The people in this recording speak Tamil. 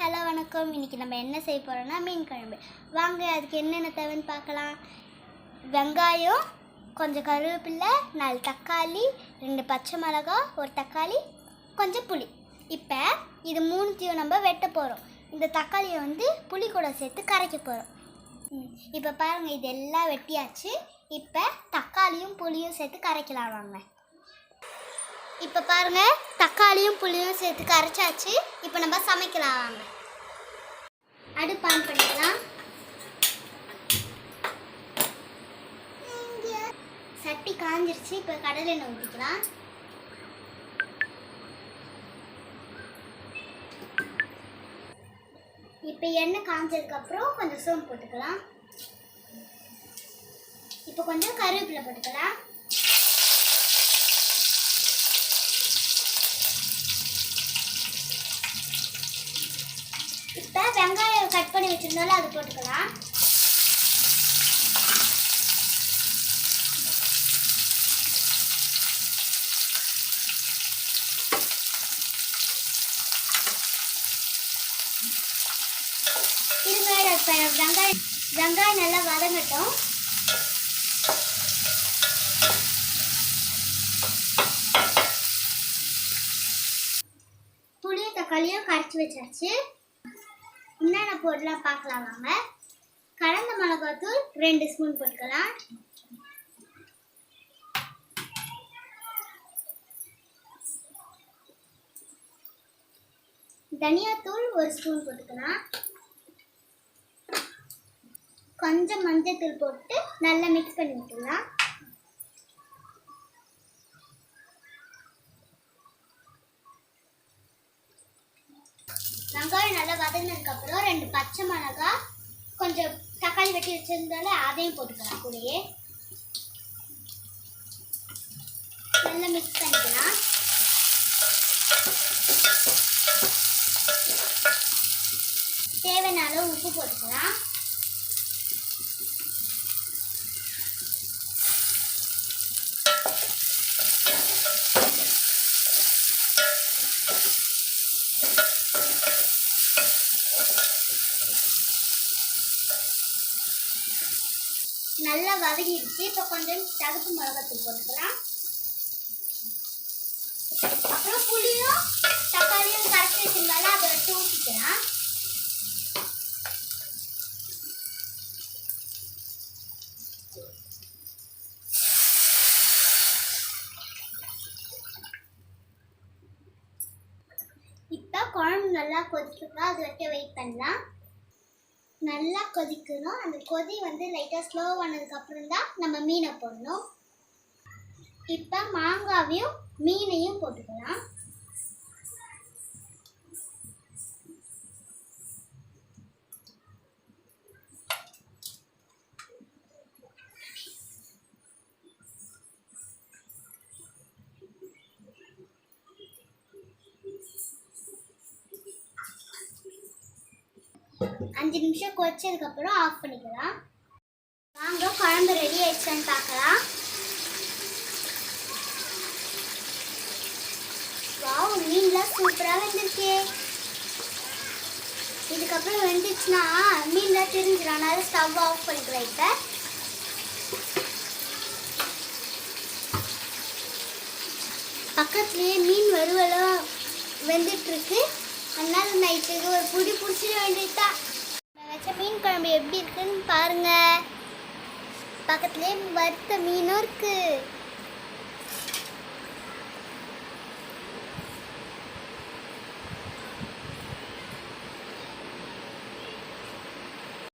ஹலோ வணக்கம். இன்னைக்கு நம்ம என்ன செய்ய போகிறோன்னா மீன் குழம்பு. வாங்க அதுக்கு என்னென்ன தேவைன்னு பார்க்கலாம். வெங்காயம் கொஞ்சம் கருவேப்பில்லை நாலு தக்காளி ரெண்டு பச்சை மிளகா ஒரு தக்காளி கொஞ்சம் புளி. இப்போ இது மூணுத்தையும் நம்ம வெட்ட போகிறோம் இந்த தக்காளியை வந்து புளி கூட சேர்த்து கரைக்க போகிறோம் இப்போ பாருங்கள் இது எல்லாம் வெட்டியாச்சு. இப்போ தக்காளியும் புளியும் சேர்த்து கரைக்கலாம் வாங்க. இப்போ பாருங்க தக்காளியும் புளியும் சேர்த்து கரைச்சாச்சு இப்போ நம்ம சமைக்கலாம் வாங்க. அடுப்பு ஆன் பண்ணிக்கலாம் சட்டி காஞ்சிருச்சு இப்போ கடலை எண்ணெய் ஊற்றிக்கலாம் இப்போ எண்ணெய் காஞ்சதுக்கப்புறம் கொஞ்சம் சோம்பு போட்டுக்கலாம். இப்போ கொஞ்சம் கருவேப்பிலை போட்டுக்கலாம் இப்போ வெங்காயம் கட் பண்ணி வச்சிருந்தாலும் அது போட்டுக்கலாம். வெங்காயம் வெங்காயம் நல்லா வதங்கட்டும். புளிய தக்காளியும் கரைச்சி வச்சாச்சு. என்னென்ன போடலாம் பார்க்கலாம் வாங்க. கலந்த மிளகாத்தூள் ரெண்டு ஸ்பூன் போட்டுக்கலாம். தனியாத்தூள் ஒரு ஸ்பூன் போட்டுக்கலாம். கொஞ்சம் மஞ்சத்தூள் போட்டு நல்லா மிக்ஸ் பண்ணி விட்டுலாம் வெங்காயம் நல்லா வதங்கினதுக்கப்புறம் பச்சை மிளகாய் கொஞ்சம் தக்காளி வெட்டி வச்சிருந்தால அதையும் போட்டுக்கலாம் கூடயே. நல்லா மிக்ஸ் பண்ணிக்கலாம். தேவையான அளவு உப்பு போட்டுக்கலாம். நல்லா வதங்கிடுச்சு. இப்போ கொஞ்சம் தகுப்பு மிளகாத்தூள் போட்டுக்கலாம். அப்புறம் புளியும் தக்காளியும் கரைச்சி வச்சிருந்தாலும் அதை வச்சு ஊற்றிக்கலாம் இப்போ குழம்பு நல்லா கொதிக்கலாம் அது வரைக்கும் வெயிட் பண்ணலாம். நல்லா கொதிக்கணும். அந்த கொதி வந்து லைட்டாக ஸ்லோ ஆனதுக்கப்புறம் தான் நம்ம மீனை போடணும். இப்போ மாங்காவையும் மீனையும் போட்டுக்கலாம். அஞ்சு நிமிஷம் கொச்சதுக்கப்புறம் ஆஃப் பண்ணிக்கலாம். வாங்க குழம்பு ரெடி ஆயிடுச்சான்னு பார்க்கலாம். வாவ் மீன்லாம் சூப்பராக வெந்திருக்கே. இதுக்கப்புறம் வெந்துச்சுன்னா மீன்லாம் தெரிஞ்சிடும் அதனால ஸ்டவ் ஆஃப் பண்ணிக்கலாம் இப்போ. பக்கத்துலேயே மீன் வறுவலும் வெந்துட்டுருக்கு. அதனால நைட்டுக்கு ஒரு புடி பிடிச்சிட வேண்டியதுதான் நான் வச்ச மீன் குழம்பு எப்படி இருக்குன்னு பாருங்க. பக்கத்துலேயே வறுத்த மீனும் இருக்குது